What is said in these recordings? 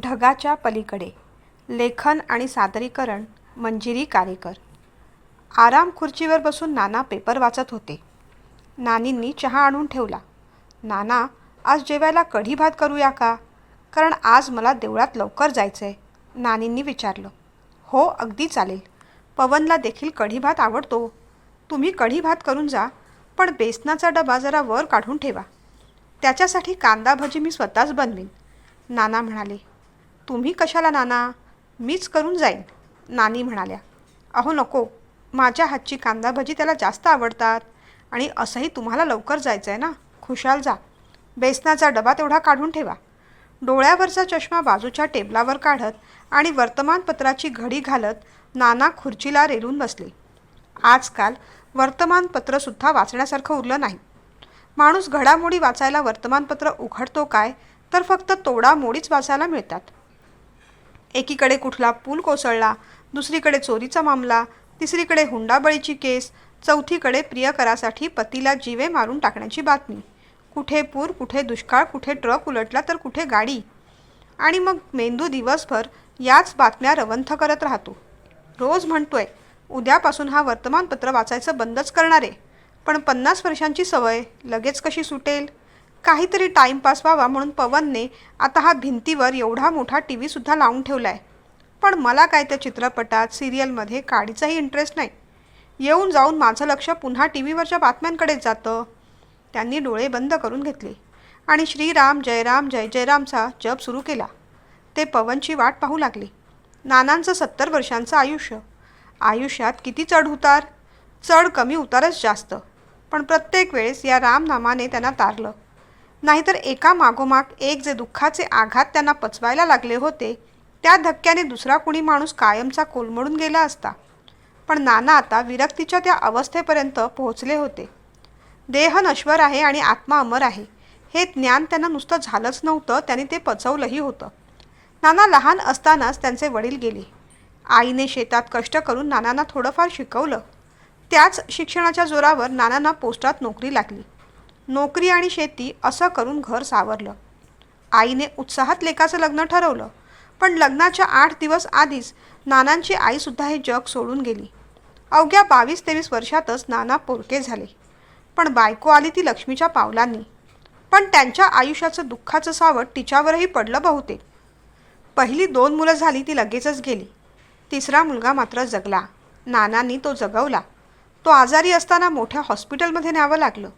ढगाच्या पलीकडे. लेखन आणि सादरीकरण मंजिरी कारेकर. आराम खुर्चीवर बसून नाना पेपर वाचत होते. नानींनी चहा आणून ठेवला. नाना आज जेवायला कढी भात करूया का? कारण आज मला देवळात लवकर जायचं आहे नानींनी विचारलं. हो अगदी चालेल. पवनला देखील कढी भात आवडतो. तुम्ही कढी भात करून जा पण बेसनाचा डबा जरा वर काढून ठेवा. त्याच्यासाठी कांदा भजी मी स्वतःच बनवीन. नाना म्हणाले. तुम्ही कशाला नाना? मीच करून जाईन नानी म्हणाल्या. अहो नको. माझ्या हातची कांदा भजी त्याला जास्त आवडतात आणि असंही तुम्हाला लवकर जायचं आहे ना? खुशाल जा. बेसनाचा डबा तेवढा काढून ठेवा. डोळ्यावरचा चष्मा बाजूच्या टेबलावर काढत आणि वर्तमानपत्राची घडी घालत नाना खुर्चीला रेलून बसले. आजकाल वर्तमानपत्रसुद्धा वाचण्यासारखं उरलं नाही. माणूस घडामोडी वाचायला वर्तमानपत्र उघडतो काय तर फक्त तोडामोडीच वाचायला मिळतात. एकीकडे कुठला पूल कोसळला दुसरीकडे चोरीचा मामला तिसरीकडे हुंडाबळीची केस चौथीकडे प्रियकरासाठी पतीला जीवे मारून टाकण्याची बातमी. कुठे पूर कुठे दुष्काळ कुठे ट्रक उलटला तर कुठे गाडी? आणि मग मेंदू दिवसभर याच बातम्या रवंथ करत राहतो. रोज म्हणतोय उद्यापासून हा वर्तमानपत्र वाचायचं बंदच करणार. आहे पण पन्नास वर्षांची सवय लगेच कशी सुटेल? काहीतरी टाईमपास व्हावा म्हणून पवनने आता हा भिंतीवर एवढा मोठा टी व्हीसुद्धा लावून ठेवला आहे पण मला काय त्या चित्रपटात सिरियलमध्ये काडीचाही इंटरेस्ट नाही. येऊन जाऊन माझं लक्ष पुन्हा टी व्हीवरच्या बातम्यांकडेच जातं. त्यांनी डोळे बंद करून घेतले. आणि श्रीराम जयराम जय जयरामचा जप सुरू केला. ते पवनची वाट पाहू लागले. नानांचं सत्तर वर्षांचं आयुष्य. आयुष्यात किती चढ उतार? चढ कमी उतारच जास्त. पण प्रत्येक वेळेस या रामनामाने त्यांना तारलं. नाहीतर एका मागोमाग एक जे दुःखाचे आघात त्यांना पचवायला लागले होते त्या धक्क्याने दुसरा कुणी माणूस कायमचा कोलमडून गेला असता. पण नाना आता विरक्तीच्या त्या अवस्थेपर्यंत पोहोचले होते. देह नश्वर आहे आणि आत्मा अमर आहे. हे ज्ञान त्यांना नुसतं झालंच नव्हतं त्यांनी ते पचवलंही होतं. नाना लहान असतानाच त्यांचे वडील गेले. आईने शेतात कष्ट करून नानांना थोडंफार शिकवलं. त्याच शिक्षणाच्या जोरावर नानांना पोस्टात नोकरी लागली. नोकरी आणि शेती असं करून घर सावरलं. आईने उत्साहात लेकाचं लग्न ठरवलं. पण लग्नाच्या आठ दिवस आधीच नानांची आईसुद्धा हे जग सोडून गेली. अवघ्या बावीस तेवीस वर्षातच नाना पोरके झाले. पण बायको आली ती लक्ष्मीच्या पावलांनी. पण त्यांच्या आयुष्याचं दुःखाचं सावट तिच्यावरही पडलं बहुतेक. पहिली दोन मुलं झाली ती लगेचच गेली. तिसरा मुलगा मात्र जगला. नानांनी तो जगवला. तो आजारी असताना मोठ्या हॉस्पिटलमध्ये न्यावं लागलं.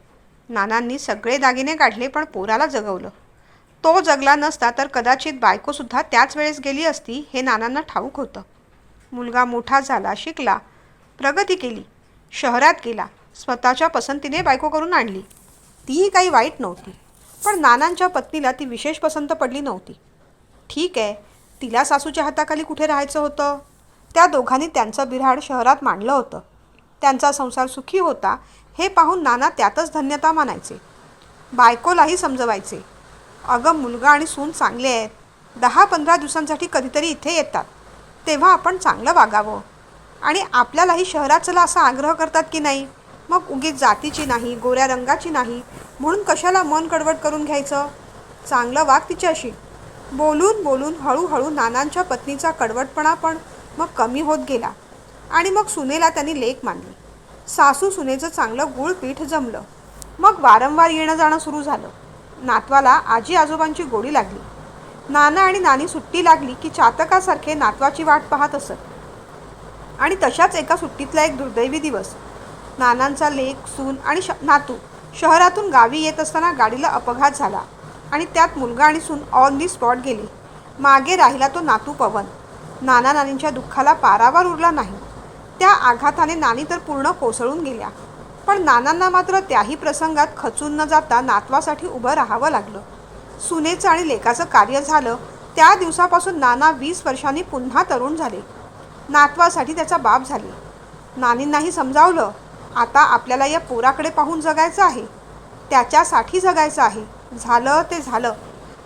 नानांनी सगळे दागिने काढले पण पोराला जगवलं. तो जगला नसता तर कदाचित बायकोसुद्धा त्याच वेळेस गेली असती हे नानांना ठाऊक होतं. मुलगा मोठा झाला शिकला प्रगती केली शहरात गेला स्वतःच्या पसंतीने बायको करून आणली. तीही काही वाईट नव्हती पण नानांच्या पत्नीला ती विशेष पसंत पडली नव्हती. ठीक आहे तिला सासूच्या हाताखाली कुठे राहायचं होतं? त्या दोघांनी त्यांचं बिराड शहरात मांडलं होतं. त्यांचा संसार सुखी होता हे पाहून नाना त्यातच धन्यता मानायचे. बायकोलाही समजवायचे. अगं मुलगा आणि सून चांगले आहेत. दहा पंधरा दिवसांसाठी कधीतरी इथे येतात. तेव्हा आपण चांगलं वागावं. आणि आपल्यालाही शहरात चला असा आग्रह करतात की नाही? मग उगीच जातीची नाही गोऱ्या रंगाची नाही. म्हणून कशाला मन कडवट करून घ्यायचं? चांगलं वाग तिच्याशी. बोलून बोलून हळूहळू नानांच्या पत्नीचा कडवटपणा पण मग कमी होत गेला. आणि मग सुनेला त्यांनी लेख मानली. सासू सुनेचं चांगलं गुळपीठ जमलं. मग वारंवार येणं जाणं सुरू झालं. नातवाला आजी आजोबांची गोडी लागली. नाना आणि नानी सुट्टी लागली की चातकासारखे नातवाची वाट पाहत असत. आणि तशाच एका सुट्टीतला एक दुर्दैवी दिवस. नानांचा लेक सून आणि श नातू शहरातून गावी येत असताना गाडीला अपघात झाला आणि त्यात मुलगा आणि सून ऑन दी स्पॉट गेले. मागे राहिला तो नातू पवन. नाना नानींच्या दुःखाला पारावर उरला नाही. त्या आघाताने नानी तर पूर्ण कोसळून गेल्या. पण नानांना मात्र त्याही प्रसंगात खचून न जाता नातवासाठी उभं राहावं लागलं. सुनेचं आणि लेकाचं कार्य झालं त्या दिवसापासून नाना वीस वर्षांनी पुन्हा तरुण झाले. नातवासाठी त्याचा बाप झाले. नानींनाही समजावलं आता आपल्याला या पोराकडे पाहून जगायचं आहे. त्याच्यासाठी जगायचं आहे. झालं ते झालं.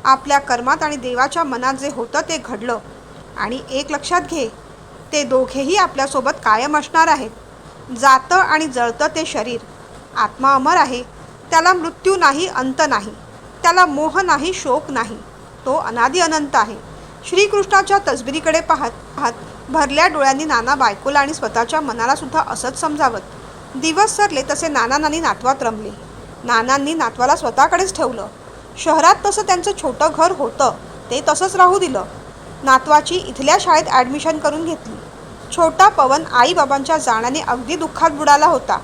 आपल्या कर्मात आणि देवाच्या मनात जे होतं ते घडलं. आणि एक लक्षात घे ते दोघेही आपल्यासोबत कायम असणार आहेत. जातं आणि जळतं ते शरीर. आत्मा अमर आहे. त्याला मृत्यू नाही अंत नाही. त्याला मोह नाही शोक नाही. तो अनादी अनंत आहे. श्रीकृष्णाच्या तसबिरीकडे पाहत पाहत भरल्या डोळ्यांनी नाना बायकोला आणि स्वतःच्या मनाला सुद्धा असंच समजावत. दिवस सरले तसे नाना नानी नातवात रमले. नानांनी नातवाला स्वतःकडेच ठेवलं. शहरात तसं त्यांचं छोटं घर होतं. ते तसंच राहू दिलं. नातवाची इथल्या शाळेत ॲडमिशन करून घेतली. छोटा पवन आईबाबांच्या जाण्याने अगदी दुःखात बुडाला होता.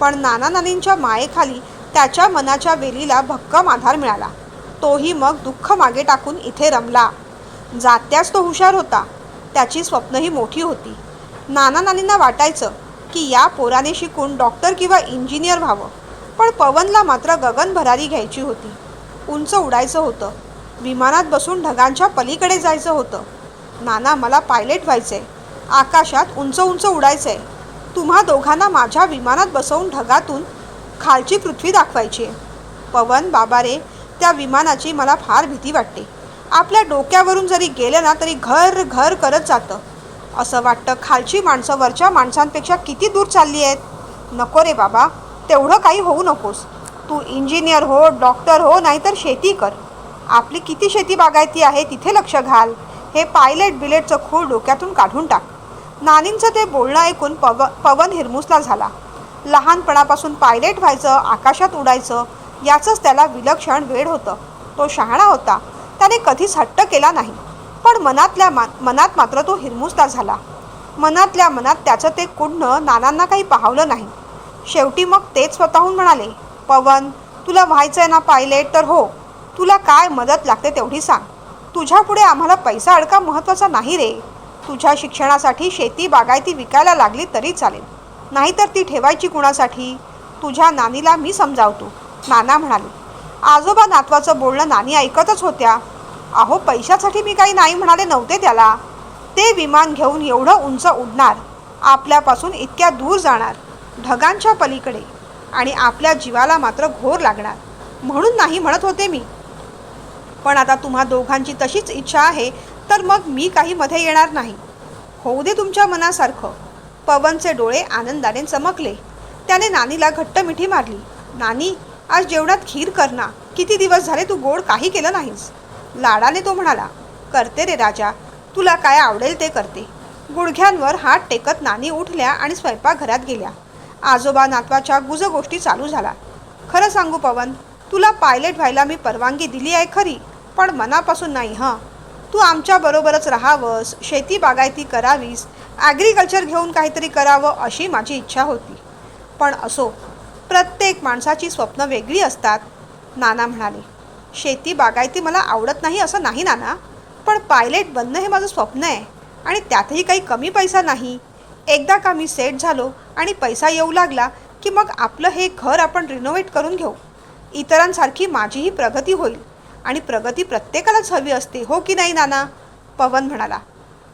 पण नाना नानींच्या मायेखाली त्याच्या मनाच्या वेलीला भक्कम आधार मिळाला. तोही मग दुःख मागे टाकून इथे रमला. जात्याच तो हुशार होता. त्याची स्वप्नही मोठी होती. नाना नानींना वाटायचं की या पोराने शिकून डॉक्टर किंवा इंजिनियर व्हावं. पण पवनला मात्र गगनभरारी घ्यायची होती. उंच उडायचं होतं. विमानात बसून ढगांच्या पलीकडे जायचं होतं. नाना मला पायलट व्हायचंय आकाशात उंच उंच उडायचंय तुम्हा दोघांना माझ्या विमानात बसवून ढगातून खालची पृथ्वी दाखवायची. आहे पवन बाबा रे त्या विमानाची मला फार भीती वाटते. आपल्या डोक्यावरून जरी गेलं ना तरी घर घर करत जातं. असं वाटतं खालची माणसं वरच्या माणसांपेक्षा किती दूर चालली आहेत. नको रे बाबा तेवढं काही होऊ नकोस. तू इंजिनियर हो डॉक्टर हो नाहीतर शेती कर. आपली किती शेती बागायती आहे तिथे लक्ष घाल. हे पायलट बिलेटचं खूळ डोक्यातून काढून टाक. नानींचं ते बोलणं ऐकून पव पवन हिरमुसला झाला. लहानपणापासून पायलट व्हायचं आकाशात उडायचं याचंच त्याला विलक्षण वेळ होतं. तो शहाणा होता. त्याने कधीच हट्ट केला नाही. पण मनातल्या मा मनात मात्र तो हिरमुसला झाला. मनातल्या मनात त्याचं ते कुंडणं नानांना काही पाहवलं नाही. शेवटी मग तेच स्वतःहून म्हणाले पवन तुला व्हायचं आहे ना पायलट? तर हो तुला काय मदत लागते तेवढी सांग. तुझ्यापुढे आम्हाला पैसा अडका महत्त्वाचा नाही रे. तुझ्या शिक्षणासाठी शेती बागायती विकायला लागली तरी चालेल. नाहीतर ती ठेवायची कुणासाठी? तुझ्या नानीला मी समजावतो. नाना म्हणाले. आजोबा नातवाचं बोलणं नानी ऐकतच होत्या. अहो पैशासाठी मी काही नाही म्हणाले नव्हते त्याला. ते विमान घेऊन एवढं उंच उडणार. आपल्यापासून इतक्या दूर जाणार. ढगांच्या पलीकडे. आणि आपल्या जीवाला मात्र घोर लागणार. म्हणून नाही म्हणत होते मी. पण आता तुम्हा दोघांची तशीच इच्छा आहे तर मग मी काही मध्ये येणार नाही. होऊ दे तुमच्या मनासारखं. पवनचे डोळे आनंदाने चमकले. त्याने नानीला घट्ट मिठी मारली. नानी आज जेवणात खीर कर ना. किती दिवस झाले तू गोड काही केलं नाहीस? लाडाने तो म्हणाला करते रे राजा. तुला काय आवडेल ते करते. गुडघ्यांवर हात टेकत नानी उठल्या आणि स्वयंपाकघरात गेल्या. आजोबा नातवाच्या गुजगोष्टी चालू झाला खरं सांगू पवन तुला पायलट व्हायला मी परवानगी दिली आहे खरी. पण मनापासून नाही हां. तू आमच्याबरोबरच राहावंस शेती बागायती करावीस ॲग्रिकल्चर घेऊन काहीतरी करावं अशी माझी इच्छा होती. पण असो प्रत्येक माणसाची स्वप्न वेगळी असतात नाना म्हणाले. शेती बागायती मला आवडत नाही असं नाही नाना. पण पायलट बनणं हे माझं स्वप्न आहे आणि त्यातही काही कमी पैसा नाही. एकदा का मी सेट झालो आणि पैसा येऊ लागला की मग आपलं हे घर आपण रिनोव्हेट करून घेऊ. इतरांसारखी माझीही प्रगती होईल. आणि प्रगती प्रत्येकालाच हवी असते हो की नाही नाना? पवन म्हणाला.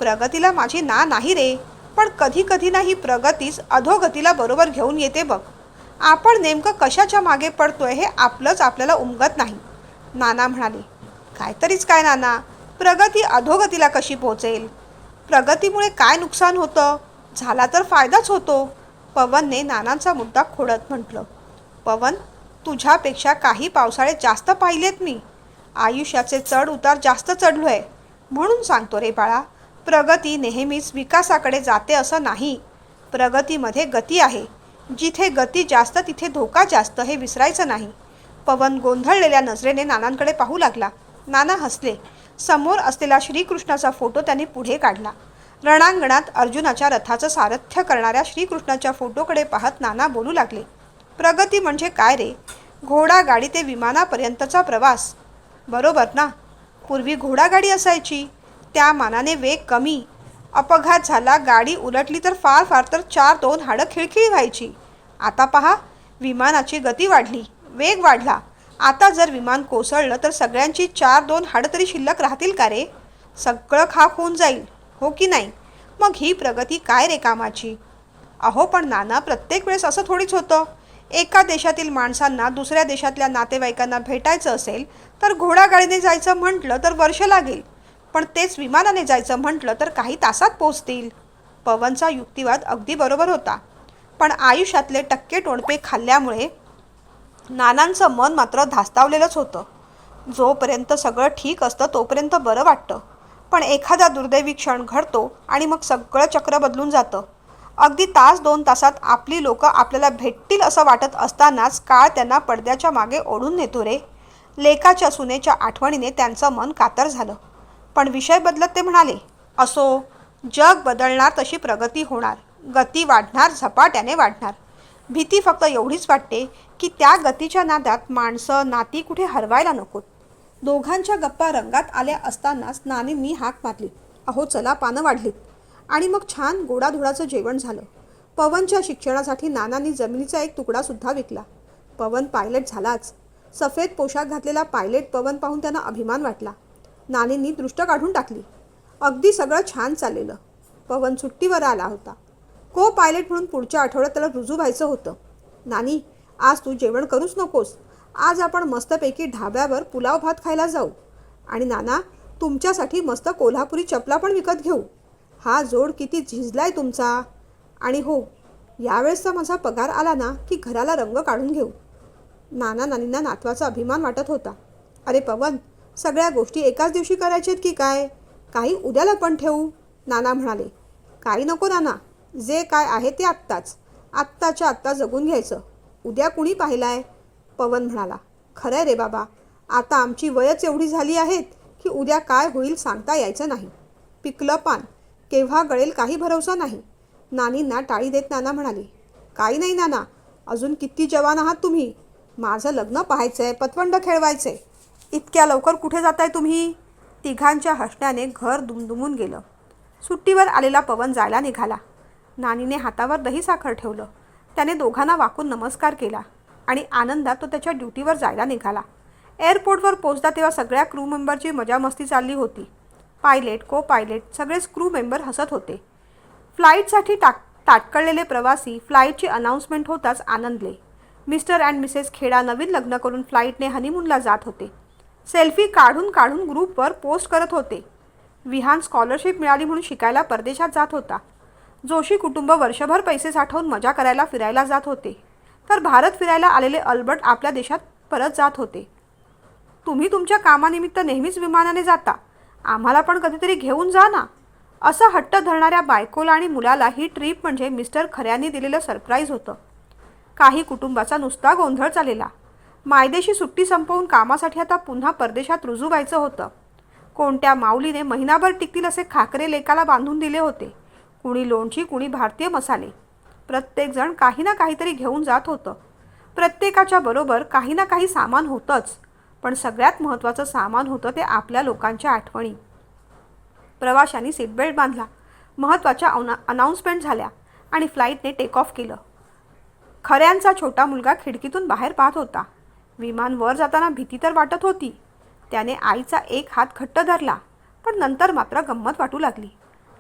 प्रगतीला माझी ना नाही रे पण कधी कधी नाही प्रगतीच अधोगतीला बरोबर घेऊन येते बघ. आपण नेमकं कशाच्या मागे पडतोय हे आपलंच आपल्याला उमगत नाही. नाना म्हणाले काहीतरीच काय नाना? प्रगती अधोगतीला कशी पोहोचेल प्रगतीमुळे काय नुकसान होतं? झाला तर फायदाच होतो. पवनने नानांचा मुद्दा खोडत म्हटलं पवन तुझ्यापेक्षा काही पावसाळे जास्त पाहिलेत मी. आयुष्याचे चढ उतार जास्त चढलो आहे म्हणून सांगतो रे बाळा प्रगती नेहमीच विकासाकडे जाते असं नाही. प्रगतीमध्ये गती आहे. जिथे गती जास्त तिथे धोका जास्त हे विसरायचं नाही. पवन गोंधळलेल्या नजरेने नानांकडे पाहू लागला. नाना हसले. समोर असलेला श्रीकृष्णाचा फोटो त्यांनी पुढे काढला. रणांगणात अर्जुनाच्या रथाचं सारथ्य करणाऱ्या श्रीकृष्णाच्या फोटोकडे पाहत नाना बोलू लागले. प्रगती म्हणजे काय रे? घोडा गाडी ते विमानापर्यंतचा प्रवास. बरोबर ना? पूर्वी घोडागाडी असायची. त्या मानाने वेग कमी. अपघात झाला गाडी उलटली तर फार फार तर चार दोन हाडं खिळखिळी व्हायची. आता पहा विमानाची गती वाढली वेग वाढला. आता जर विमान कोसळलं तर सगळ्यांची चार दोन हाडं तरी शिल्लक राहतील का रे? सगळं खाक होऊन जाईल हो की नाही? मग ही प्रगती काय रे कामाची? अहो पण नाना प्रत्येक वेळेस असं थोडीच होतं. एका देशातील माणसांना दुसऱ्या देशातल्या नातेवाईकांना भेटायचं असेल तर घोडागाडीने जायचं म्हटलं तर वर्ष लागेल. पण तेच विमानाने जायचं म्हटलं तर काही तासात पोचतील पवनचा युक्तिवाद अगदी बरोबर होता. पण आयुष्यातले टक्के टोणपे खाल्ल्यामुळे नानांचं मन मात्र धास्तावलेलंच होतं. जोपर्यंत सगळं ठीक असतं तोपर्यंत बरं वाटतं. पण एखादा दुर्दैवी क्षण घडतो आणि मग सगळं चक्र बदलून जातं. अगदी तास दोन तासात आपली लोक आपल्याला भेटतील असं वाटत असतानाच काळ त्यांना पडद्याच्या मागे ओढून नेतो रे. लेकाच्या सुनेच्या आठवणीने त्यांचं मन कातर झालं. पण विषय बदलत ते म्हणाले असो जग बदलणार तशी प्रगती होणार. गती वाढणार झपाट्याने वाढणार. भीती फक्त एवढीच वाटते की त्या गतीच्या नादात माणसं नाती कुठे हरवायला नकोत. दोघांच्या गप्पा रंगात आल्या असतानाच नानींनी हाक मारली. अहो चला पानं वाढलीत. आणि मग छान गोडाधोडाचं जेवण झालं. पवनच्या शिक्षणासाठी नानांनी जमिनीचा एक तुकडासुद्धा विकला. पवन पायलट झालाच. सफेद पोशाख घातलेला पायलट पवन पाहून त्यांना अभिमान वाटला. नानींनी दृष्ट काढून टाकली. अगदी सगळं छान चाललेलं. पवन सुट्टीवर आला होता. को पायलट म्हणून पुढच्या आठवड्यात त्याला रुजू व्हायचं होतं. नानी आज तू जेवण करूच नकोस. आज आपण मस्तपैकी ढाब्यावर पुलाव भात खायला जाऊ. आणि नाना तुमच्यासाठी मस्त कोल्हापुरी चपला पण विकत घेऊ. हा जोड किती झिजलाय तुमचा? आणि हो यावेळेसचा माझा पगार आला ना की घराला रंग काढून घेऊ. नाना नानींना नातवाचा अभिमान वाटत होता. अरे पवन सगळ्या गोष्टी एकाच दिवशी करायच्यात की काय? काही उद्याला पण ठेवू? नाना म्हणाले. काही नको नाना जे काय आहे ते आत्ताच. आत्ताच्या आत्ता जगून घ्यायचं. उद्या कुणी पाहिलाय? पवन म्हणाला. खरंय रे बाबा आता आमची वयच एवढी झाली आहेत की उद्या काय होईल सांगता यायचं नाही. पिकलं पान. केव्हा गळेल काही भरवसा नाही. नानींना टाळी देत नाना म्हणाली काही नाही नाना अजून किती जवान आहात तुम्ही? माझं लग्न पाहायचं आहे पतवंड खेळवायचं आहे इतक्या लवकर कुठे जाताय तुम्ही? तिघांच्या हसण्याने घर दुमदुमून गेलं. सुट्टीवर आलेला पवन जायला निघाला. नानीने हातावर दही साखर ठेवलं. त्याने दोघांना वाकून नमस्कार केला आणि आनंदात तो त्याच्या ड्युटीवर जायला निघाला. एअरपोर्टवर पोचता तेव्हा सगळ्या क्रू मेंबरची मजामस्ती चालली होती. पायलट को पायलट सगळेच क्रू मेंबर हसत होते. फ्लाईटसाठी टाक ताटकळलेले प्रवासी फ्लाईटची अनाऊन्समेंट होताच आनंदले. मिस्टर अँड मिसेस खेडा नवीन लग्न करून फ्लाईटने हनीमूनला जात होते. सेल्फी काढून काढून ग्रुपवर पोस्ट करत होते. विहान स्कॉलरशिप मिळाली म्हणून शिकायला परदेशात जात होता. जोशी कुटुंब वर्षभर पैसे साठवून मजा करायला फिरायला जात होते. तर भारत फिरायला आलेले अल्बर्ट आपल्या देशात परत जात होते. तुम्ही तुमच्या कामानिमित्त नेहमीच विमानाने जाता. आम्हाला पण कधीतरी घेऊन जा ना. असं हट्ट धरणाऱ्या बायकोला आणि मुलाला ही ट्रीप म्हणजे मिस्टर खऱ्यांनी दिलेलं सरप्राईज होतं. काही कुटुंबाचा नुसता गोंधळ चाललेला. मायदेशी सुट्टी संपवून कामासाठी आता पुन्हा परदेशात रुजू व्हायचं होतं. कोणत्या माऊलीने महिनाभर टिकतील असे खाकरे लेकाला बांधून दिले होते. कुणी लोणची कुणी भारतीय मसाले. प्रत्येकजण काही ना काहीतरी घेऊन जात होतं. प्रत्येकाच्या बरोबर काही ना काही सामान होतंच. पण सगळ्यात महत्त्वाचं सामान होतं ते आपल्या लोकांच्या आठवणी. प्रवाशांनी सीटबेल्ट बांधला महत्त्वाच्या अना अनाऊन्समेंट झाल्या आणि फ्लाईटने टेक ऑफ केलं. खऱ्यांचा छोटा मुलगा खिडकीतून बाहेर पाहत होता. विमान वर जाताना भीती तर वाटत होती. त्याने आईचा एक हात घट्ट धरला पण नंतर मात्र गंमत वाटू लागली.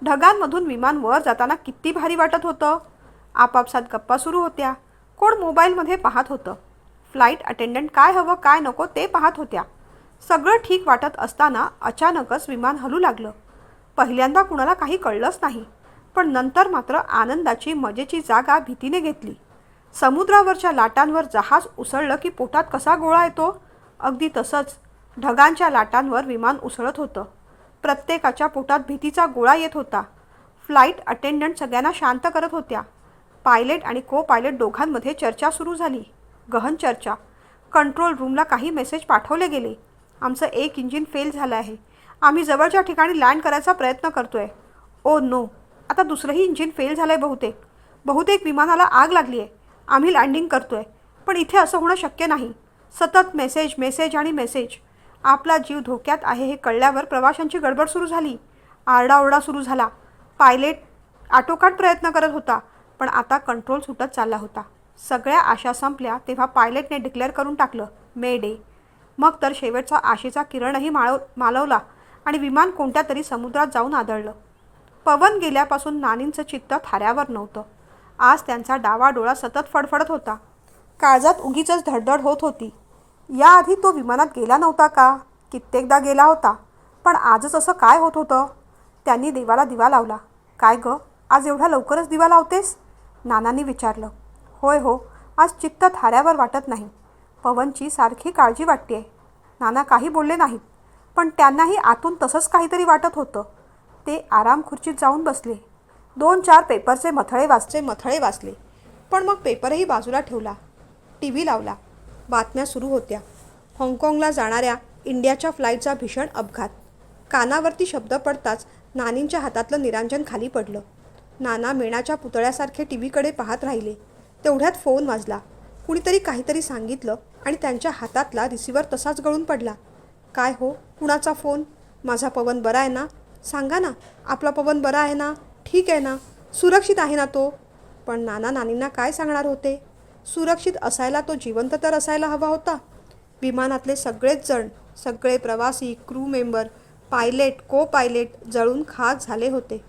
ढगांमधून विमान वर जाताना किती भारी वाटत होतं. आपापसात गप्पा सुरू होत्या. कोण मोबाईलमध्ये पाहत होतं? फ्लाईट अटेंडंट काय हवं काय नको ते पाहत होत्या. सगळं ठीक वाटत असताना अचानकच विमान हलू लागलं. पहिल्यांदा कुणाला काही कळलंच नाही पण नंतर मात्र आनंदाची मजेची जागा भीतीने घेतली. समुद्रावरच्या लाटांवर जहाज उसळलं की पोटात कसा गोळा येतो? अगदी तसंच ढगांच्या लाटांवर विमान उसळत होतं. प्रत्येकाच्या पोटात भीतीचा गोळा येत होता. फ्लाईट अटेंडंट सगळ्यांना शांत करत होत्या. पायलट आणि को पायलट दोघांमध्ये चर्चा सुरू झाली. गहन चर्चा. कंट्रोल रूमला काही मेसेज पाठवले गेले. आमचं एक इंजिन फेल झालं आहे. आम्ही जवळच्या ठिकाणी लँड करायचा प्रयत्न करतोय. Oh no. आता दुसरंही इंजिन फेल झालं आहे बहुतेक. बहुतेक विमानाला आग लागली आहे आम्ही लँडिंग करतोय. पण इथे असं होणं शक्य नाही. सतत मेसेज मेसेज आणि मेसेज. आपला जीव धोक्यात आहे हे कळल्यावर प्रवाशांची गडबड सुरू झाली. आरडाओरडा सुरू झाला. पायलट आटोकाट प्रयत्न करत होता. पण आता कंट्रोल सुटत चालला होता. सगळ्या आशा संपल्या तेव्हा पायलटने डिक्लेअर करून टाकलं मे डे. मग तर शेवटचा आशेचा किरणही माळव मालवला आणि विमान कोणत्या तरी समुद्रात जाऊन आदळलं. पवन गेल्यापासून नानींचं चित्त थाऱ्यावर नव्हतं. आज त्यांचा डावा डोळा सतत फडफडत होता. काळजात उगीच धडधड होत होती. याआधी तो विमानात गेला नव्हता का? कित्येकदा गेला होता. पण आजच असं काय होत होतं? त्यांनी देवाला दिवा लावला. काय गं? आज एवढ्या लवकरच दिवा लावतेस? नानांनी विचारलं. होय हो आज चित्त थाऱ्यावर वाटत नाही. पवनची सारखी काळजी वाटते नाना काही बोलले नाहीत पण त्यांनाही आतून तसंच काहीतरी वाटत होतं. ते आराम खुर्चीत जाऊन बसले. दोन चार पेपरचे मथळे वाचचे मथळे वाचले. पण मग पेपरही बाजूला ठेवला. टी व्ही लावला. बातम्या सुरू होत्या. हाँगकाँगला जाणाऱ्या इंडियाच्या फ्लाईटचा भीषण अपघात. कानावरती शब्द पडताच नानींच्या हातातलं निरांजन खाली पडलं. नाना मेणाच्या पुतळ्यासारखे टी व्हीकडे पाहत राहिले. तेवढ्यात फोन वाजला. कुणीतरी काहीतरी सांगितलं आणि त्यांच्या हातातला रिसिव्हर तसाच गळून पडला. काय हो? कुणाचा फोन? माझा पवन बरा आहे ना? सांगा ना आपला पवन बरा आहे ना? ठीक आहे ना? सुरक्षित आहे ना तो? पण नाना नानींना काय सांगणार होते? सुरक्षित असायला तो जिवंत तर असायला हवा होता. विमानातले सगळेच जण सगळे प्रवासी crew member pilot co pilot जळून खाक झाले होते.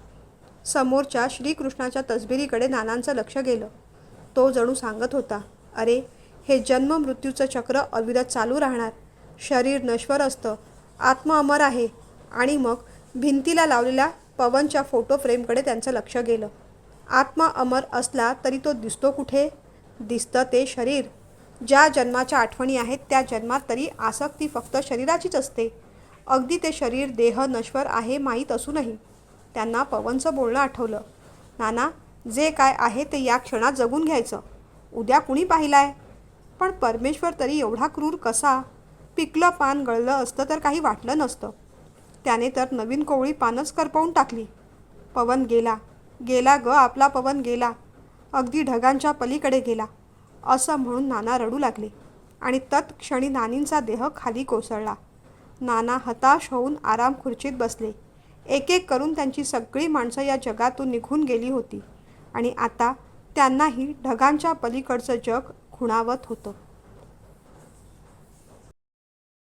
समोरच्या श्रीकृष्णाच्या तसबिरीकडे नानांचं लक्ष गेलं. तो जणू सांगत होता अरे हे जन्म मृत्यूचं चक्र अविरत चालू राहणार. शरीर नश्वर असतं आत्म अमर आहे. आणि मग भिंतीला लावलेल्या पवनच्या फोटो फ्रेमकडे त्यांचं लक्ष गेलं. आत्मा अमर असला तरी तो दिसतो कुठे? दिसतं ते शरीर. ज्या जन्माच्या आठवणी आहेत त्या जन्मात तरी आसक्ती फक्त शरीराचीच असते. अगदी ते शरीर देह नश्वर आहे माहीत असूनही. त्यांना पवनचं बोलणं आठवलं. नाना जे काय आहे ते या क्षणात जगून घ्यायचं. उद्या कुणी पाहिलाय? पण परमेश्वर तरी एवढा क्रूर कसा? पिकलं पान गळलं असतं तर काही वाटलं नसतं. त्याने तर नवीन कोवळी पानच करपवून टाकली. पवन गेला. गेला ग आपला पवन गेला. अगदी ढगांच्या पलीकडे गेला. असं म्हणून नाना रडू लागले. आणि तत्क्षणी नानींचा देह खाली कोसळला. नाना हताश होऊन आराम खुर्चीत बसले. एक एक करून त्यांची सगळी माणसं या जगातून निघून गेली होती. आणि आता त्यांनाही ढगांच्या पलीकडचं जग खुणावत होतं.